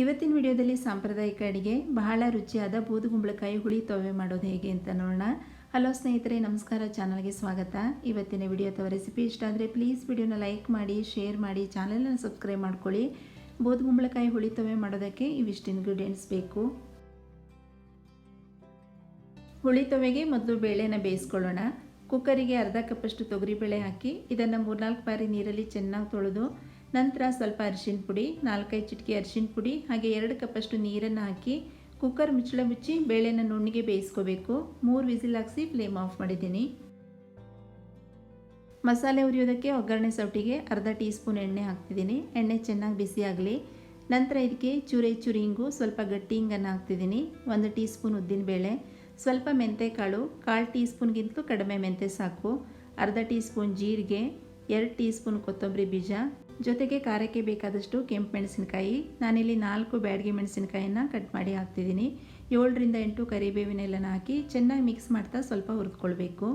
ಇವತ್ತಿನ ವಿಡಿಯೋದಲ್ಲಿ ಸಾಂಪ್ರದಾಯಿಕ ಅಡುಗೆ, ಬಹಳ ರುಚಿಯಾದ ಬೂದುಗುಂಬಳಕಾಯಿ ಹುಳಿ ತೊವೆ ಮಾಡೋದು ಹೇಗೆ ಅಂತ ನೋಡೋಣ. ಹಲೋ ಸ್ನೇಹಿತರೆ, ನಮಸ್ಕಾರ, ಚಾನಲ್ಗೆ ಸ್ವಾಗತ. ಇವತ್ತಿನ ವಿಡಿಯೋ ಅಥವಾ ರೆಸಿಪಿ ಇಷ್ಟ ಆದರೆ ಪ್ಲೀಸ್ ವಿಡಿಯೋನ ಲೈಕ್ ಮಾಡಿ ಶೇರ್ ಮಾಡಿ ಚಾನಲನ್ನು ಸಬ್ಸ್ಕ್ರೈಬ್ ಮಾಡ್ಕೊಳ್ಳಿ. ಬೂದುಗುಂಬಳಕಾಯಿ ಹುಳಿ ತೊವೆ ಮಾಡೋದಕ್ಕೆ ಇವಿಷ್ಟು ಇಂಗ್ರೀಡಿಯೆಂಟ್ಸ್ ಬೇಕು. ಹುಳಿ ತೊವೆಗೆ ಮೊದಲು ಬೇಳೆನ ಬೇಯಿಸ್ಕೊಳ್ಳೋಣ. ಕುಕ್ಕರಿಗೆ ಅರ್ಧ ಕಪ್ಪಷ್ಟು ತೊಗರಿಬೇಳೆ ಹಾಕಿ, ಇದನ್ನು ಮೂರ್ನಾಲ್ಕು ಬಾರಿ ನೀರಲ್ಲಿ ಚೆನ್ನಾಗಿ ತೊಳೆದು ನಂತರ ಸ್ವಲ್ಪ ಅರಿಶಿನ ಪುಡಿ, ನಾಲ್ಕೈದು ಚಿಟಿಕೆ ಅರಿಶಿನ ಪುಡಿ, ಹಾಗೆ ಎರಡು ಕಪ್ಪಷ್ಟು ನೀರನ್ನು ಹಾಕಿ ಕುಕ್ಕರ್ ಮುಚ್ಚಳ ಮುಚ್ಚಿ ಬೇಳೆನ ನುಣ್ಣಿಗೆ ಬೇಯಿಸ್ಕೋಬೇಕು. ಮೂರು ವಿಸಿಲ್ ಹಾಕಿಸಿ ಫ್ಲೇಮ್ ಆಫ್ ಮಾಡಿದ್ದೀನಿ. ಮಸಾಲೆ ಉರಿಯೋದಕ್ಕೆ ಒಗ್ಗರಣೆ ಸೌಟಿಗೆ ಅರ್ಧ ಟೀ ಸ್ಪೂನ್ ಎಣ್ಣೆ ಹಾಕ್ತಿದ್ದೀನಿ. ಎಣ್ಣೆ ಚೆನ್ನಾಗಿ ಬಿಸಿ ಆಗಲಿ. ನಂತರ ಇದಕ್ಕೆ ಚೂರೆ ಚೂರಿ ಹಿಂಗು ಸ್ವಲ್ಪ ಗಟ್ಟಿ ಹಿಂಗನ್ನು ಹಾಕ್ತಿದ್ದೀನಿ. ಒಂದು ಟೀ ಸ್ಪೂನ್ ಉದ್ದಿನಬೇಳೆ ಸ್ವಲ್ಪ ಮೆಂತೆ ಕಾಳು, ಕಾಲು ಟೀ ಸ್ಪೂನ್ಗಿಂತಲೂ ಕಡಿಮೆ ಮೆಂತೆ ಸಾಕು. ಅರ್ಧ ಟೀ ಸ್ಪೂನ್ ಜೀರಿಗೆ, ಎರಡು ಟೀ ಸ್ಪೂನ್ ಕೊತ್ತಂಬರಿ ಬೀಜ ಜೊತೆಗೆ ಖಾರಕ್ಕೆ ಬೇಕಾದಷ್ಟು ಕೆಂಪು ಮೆಣಸಿನಕಾಯಿ. ನಾನಿಲ್ಲಿ ನಾಲ್ಕು ಬ್ಯಾಡ್ಗೆ ಮೆಣಸಿನಕಾಯಿನ ಕಟ್ ಮಾಡಿ ಹಾಕ್ತಿದ್ದೀನಿ. ಏಳರಿಂದ ಎಂಟು ಕರಿಬೇವಿನೆಲ್ಲನ ಹಾಕಿ ಚೆನ್ನಾಗಿ ಮಿಕ್ಸ್ ಮಾಡ್ತಾ ಸ್ವಲ್ಪ ಹುರಿದ್ಕೊಳ್ಬೇಕು.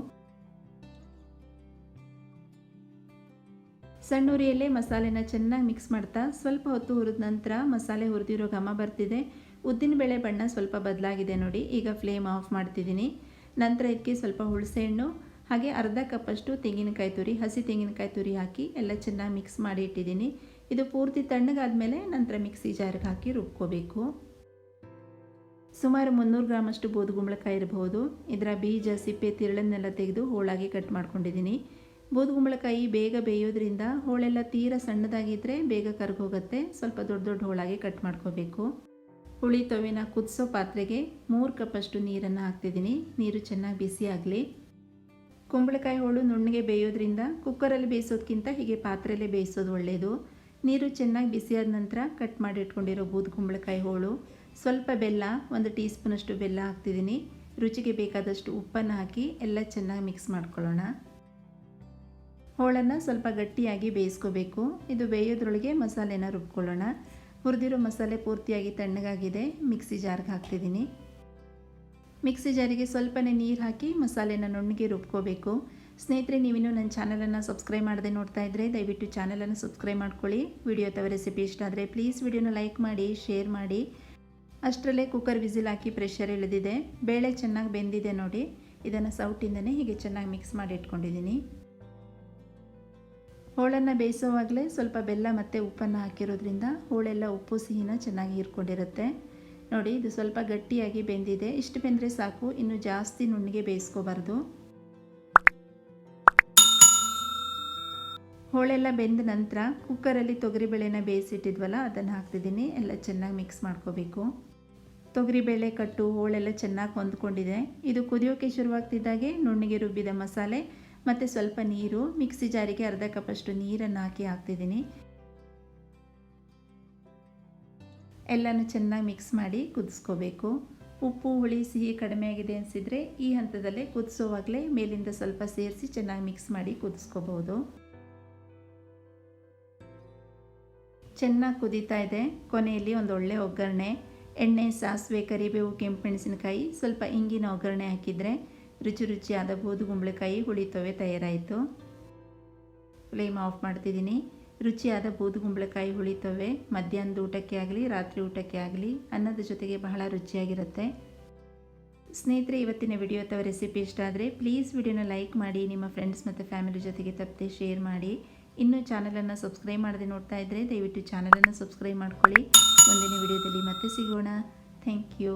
ಸಣ್ಣೂರಿಯಲ್ಲೇ ಮಸಾಲೆನ ಚೆನ್ನಾಗಿ ಮಿಕ್ಸ್ ಮಾಡ್ತಾ ಸ್ವಲ್ಪ ಹೊತ್ತು ಹುರಿದ ನಂತರ ಮಸಾಲೆ ಹುರಿದಿರೋ ಘಮ ಬರ್ತಿದೆ. ಉದ್ದಿನಬೇಳೆ ಬಣ್ಣ ಸ್ವಲ್ಪ ಬದಲಾಗಿದೆ ನೋಡಿ. ಈಗ ಫ್ಲೇಮ್ ಆಫ್ ಮಾಡ್ತಿದ್ದೀನಿ. ನಂತರ ಇದಕ್ಕೆ ಸ್ವಲ್ಪ ಹುಣಸೆಹಣ್ಣು ಹಾಗೆ ಅರ್ಧ ಕಪ್ಪಷ್ಟು ತೆಂಗಿನಕಾಯಿ ತುರಿ, ಹಸಿ ತೆಂಗಿನಕಾಯಿ ತುರಿ ಹಾಕಿ ಎಲ್ಲ ಚೆನ್ನಾಗಿ ಮಿಕ್ಸ್ ಮಾಡಿ ಇಟ್ಟಿದ್ದೀನಿ. ಇದು ಪೂರ್ತಿ ತಣ್ಣಗಾದ್ಮೇಲೆ ನಂತರ ಮಿಕ್ಸಿ ಜಾರಿಗೆ ಹಾಕಿ ರುಬ್ಕೋಬೇಕು. ಸುಮಾರು ಮುನ್ನೂರು ಗ್ರಾಮಷ್ಟು ಬೂದುಗುಂಬಳಕಾಯಿ ಇರಬಹುದು. ಇದರ ಬೀಜ, ಸಿಪ್ಪೆ, ತಿರುಳನ್ನೆಲ್ಲ ತೆಗೆದು ಹೋಳಾಗಿ ಕಟ್ ಮಾಡ್ಕೊಂಡಿದ್ದೀನಿ. ಬೂದುಗುಂಬಳಕಾಯಿ ಬೇಗ ಬೇಯೋದ್ರಿಂದ ಹೋಳೆಲ್ಲ ತೀರ ಸಣ್ಣದಾಗಿದ್ದರೆ ಬೇಗ ಕರ್ಗೋಗುತ್ತೆ. ಸ್ವಲ್ಪ ದೊಡ್ಡ ದೊಡ್ಡ ಹೋಳಾಗಿ ಕಟ್ ಮಾಡ್ಕೋಬೇಕು. ಹುಳಿ ತೊವಿನ ಕುದಿಸೋ ಪಾತ್ರೆಗೆ ಮೂರು ಕಪ್ಪಷ್ಟು ನೀರನ್ನು ಹಾಕ್ತಿದ್ದೀನಿ. ನೀರು ಚೆನ್ನಾಗಿ ಬಿಸಿ ಆಗಲಿ. ಕುಂಬಳಕಾಯಿ ಹೋಳು ನುಣ್ಣಗೆ ಬೇಯೋದ್ರಿಂದ ಕುಕ್ಕರಲ್ಲಿ ಬೇಯಿಸೋದಕ್ಕಿಂತ ಹೀಗೆ ಪಾತ್ರೆಯಲ್ಲೇ ಬೇಯಿಸೋದು ಒಳ್ಳೆಯದು ನೀರು ಚೆನ್ನಾಗಿ ಬಿಸಿಯಾದ ನಂತರ ಕಟ್ ಮಾಡಿ ಇಟ್ಕೊಂಡಿರೋ ಬೂದು ಕುಂಬಳಕಾಯಿ ಹೋಳು. ಸ್ವಲ್ಪ ಬೆಲ್ಲ, ಒಂದು ಟೀ ಸ್ಪೂನಷ್ಟು ಬೆಲ್ಲ ಹಾಕ್ತಿದ್ದೀನಿ. ರುಚಿಗೆ ಬೇಕಾದಷ್ಟು ಉಪ್ಪನ್ನು ಹಾಕಿ ಎಲ್ಲ ಚೆನ್ನಾಗಿ ಮಿಕ್ಸ್ ಮಾಡ್ಕೊಳ್ಳೋಣ. ಹೋಳನ್ನು ಸ್ವಲ್ಪ ಗಟ್ಟಿಯಾಗಿ ಬೇಯಿಸ್ಕೋಬೇಕು. ಇದು ಬೇಯೋದ್ರೊಳಗೆ ಮಸಾಲೆನ ರುಬ್ಕೊಳ್ಳೋಣ. ಹುರಿದಿರೋ ಮಸಾಲೆ ಪೂರ್ತಿಯಾಗಿ ತಣ್ಣಗಾಗಿದೆ. ಮಿಕ್ಸಿ ಜಾರ್ಗೆ ಹಾಕ್ತಿದ್ದೀನಿ. ಮಿಕ್ಸಿ ಜಾರಿಗೆ ಸ್ವಲ್ಪನೇ ನೀರು ಹಾಕಿ ಮಸಾಲೆನ ನುಣ್ಣಗೆ ರುಬ್ಕೋಬೇಕು. ಸ್ನೇಹಿತರೆ, ನೀವಿನ್ನೂ ನನ್ನ ಚಾನಲನ್ನು ಸಬ್ಸ್ಕ್ರೈಬ್ ಮಾಡದೆ ನೋಡ್ತಾ ಇದ್ದರೆ ದಯವಿಟ್ಟು ಚಾನಲನ್ನು ಸಬ್ಸ್ಕ್ರೈಬ್ ಮಾಡ್ಕೊಳ್ಳಿ. ವಿಡಿಯೋ ಅಥವಾ ರೆಸಿಪಿ ಇಷ್ಟ ಆದರೆ ಪ್ಲೀಸ್ ವಿಡಿಯೋನ ಲೈಕ್ ಮಾಡಿ, ಶೇರ್ ಮಾಡಿ. ಅಷ್ಟರಲ್ಲೇ ಕುಕ್ಕರ್ ವಿಸಿಲ್ ಹಾಕಿ ಪ್ರೆಷರ್ ಇಳಿದಿದೆ ಬೇಳೆ ಚೆನ್ನಾಗಿ ಬೆಂದಿದೆ ನೋಡಿ. ಇದನ್ನು ಸೌಟಿಂದನೇ ಹೀಗೆ ಚೆನ್ನಾಗಿ ಮಿಕ್ಸ್ ಮಾಡಿ ಇಟ್ಕೊಂಡಿದ್ದೀನಿ. ಹೋಳನ್ನು ಬೇಯಿಸೋವಾಗಲೇ ಸ್ವಲ್ಪ ಬೆಲ್ಲ ಮತ್ತು ಉಪ್ಪನ್ನು ಹಾಕಿರೋದ್ರಿಂದ ಹೋಳೆಲ್ಲ ಉಪ್ಪು ಸಿಹಿನ ಚೆನ್ನಾಗಿ ಹೀರ್ಕೊಂಡಿರುತ್ತೆ. ನೋಡಿ, ಇದು ಸ್ವಲ್ಪ ಗಟ್ಟಿಯಾಗಿ ಬೆಂದಿದೆ. ಇಷ್ಟು ಬೆಂದರೆ ಸಾಕು, ಇನ್ನು ಜಾಸ್ತಿ ನುಣ್ಣಿಗೆ ಬೇಯಿಸ್ಕೋಬಾರ್ದು. ಹೋಳೆಲ್ಲ ಬೆಂದ ನಂತರ ಕುಕ್ಕರಲ್ಲಿ ತೊಗರಿಬೇಳೆನ ಬೇಯಿಸಿಟ್ಟಿದ್ವಲ್ಲ, ಅದನ್ನು ಹಾಕ್ತಿದ್ದೀನಿ. ಎಲ್ಲ ಚೆನ್ನಾಗಿ ಮಿಕ್ಸ್ ಮಾಡ್ಕೋಬೇಕು. ತೊಗರಿಬೇಳೆ ಕಟ್ಟು, ಹೋಳೆಲ್ಲ ಚೆನ್ನಾಗಿ ಹೊಂದ್ಕೊಂಡಿದೆ. ಇದು ಕುದಿಯೋಕೆ ಶುರುವಾಗ್ತಿದ್ದಾಗೆ ನುಣ್ಣಿಗೆ ರುಬ್ಬಿದ ಮಸಾಲೆ, ಮತ್ತು ಸ್ವಲ್ಪ ನೀರು, ಮಿಕ್ಸಿ ಜಾರಿಗೆ ಅರ್ಧ ಕಪ್ಪಷ್ಟು ನೀರನ್ನು ಹಾಕಿ ಹಾಕ್ತಿದ್ದೀನಿ. ಎಲ್ಲನೂ ಚೆನ್ನಾಗಿ ಮಿಕ್ಸ್ ಮಾಡಿ ಕುದಿಸ್ಕೋಬೇಕು. ಉಪ್ಪು, ಹುಳಿ, ಸಿಹಿ ಕಡಿಮೆ ಆಗಿದೆ ಅನಿಸಿದರೆ ಈ ಹಂತದಲ್ಲೇ ಕುದಿಸೋವಾಗಲೇ ಮೇಲಿಂದ ಸ್ವಲ್ಪ ಸೇರಿಸಿ ಚೆನ್ನಾಗಿ ಮಿಕ್ಸ್ ಮಾಡಿ ಕುದಿಸ್ಕೋಬಹುದು. ಚೆನ್ನಾಗಿ ಕುದೀತಾ ಇದೆ. ಕೊನೆಯಲ್ಲಿ ಒಂದು ಒಳ್ಳೆ ಒಗ್ಗರಣೆ. ಎಣ್ಣೆ, ಸಾಸಿವೆ, ಕರಿಬೇವು ಕೆಂಪು ಮೆಣಸಿನಕಾಯಿ ಸ್ವಲ್ಪ ಇಂಗಿನ ಒಗ್ಗರಣೆ ಹಾಕಿದರೆ ರುಚಿ ರುಚಿಯಾದ ಬೂದು ಗುಂಬಳಕಾಯಿ ಹುಳಿ ಹುಳಿತವೆ ತಯಾರಾಯಿತು. ಫ್ಲೇಮ್ ಆಫ್ ಮಾಡ್ತಿದ್ದೀನಿ. ರುಚಿಯಾದ ಬೂದುಗುಂಬಳಕಾಯಿ ಉಳಿತವೆ ಮಧ್ಯಾಹ್ನದ ಊಟಕ್ಕೆ ಆಗಲಿ, ರಾತ್ರಿ ಊಟಕ್ಕೆ ಆಗಲಿ, ಅನ್ನದ ಜೊತೆಗೆ ಬಹಳ ರುಚಿಯಾಗಿರುತ್ತೆ. ಸ್ನೇಹಿತರೆ, ಇವತ್ತಿನ ವಿಡಿಯೋ ಅಥವಾ ರೆಸಿಪಿ ಇಷ್ಟ ಆದರೆ ಪ್ಲೀಸ್ ವಿಡಿಯೋನ ಲೈಕ್ ಮಾಡಿ, ನಿಮ್ಮ ಫ್ರೆಂಡ್ಸ್ ಮತ್ತು ಫ್ಯಾಮಿಲಿ ಜೊತೆಗೆ ತಪ್ಪದೆ ಶೇರ್ ಮಾಡಿ. ಇನ್ನೂ ಚಾನಲನ್ನು ಸಬ್ಸ್ಕ್ರೈಬ್ ಮಾಡದೆ ನೋಡ್ತಾ ಇದ್ದರೆ ದಯವಿಟ್ಟು ಚಾನಲನ್ನು ಸಬ್ಸ್ಕ್ರೈಬ್ ಮಾಡ್ಕೊಳ್ಳಿ. ಮುಂದಿನ ವಿಡಿಯೋದಲ್ಲಿ ಮತ್ತೆ ಸಿಗೋಣ. Thank you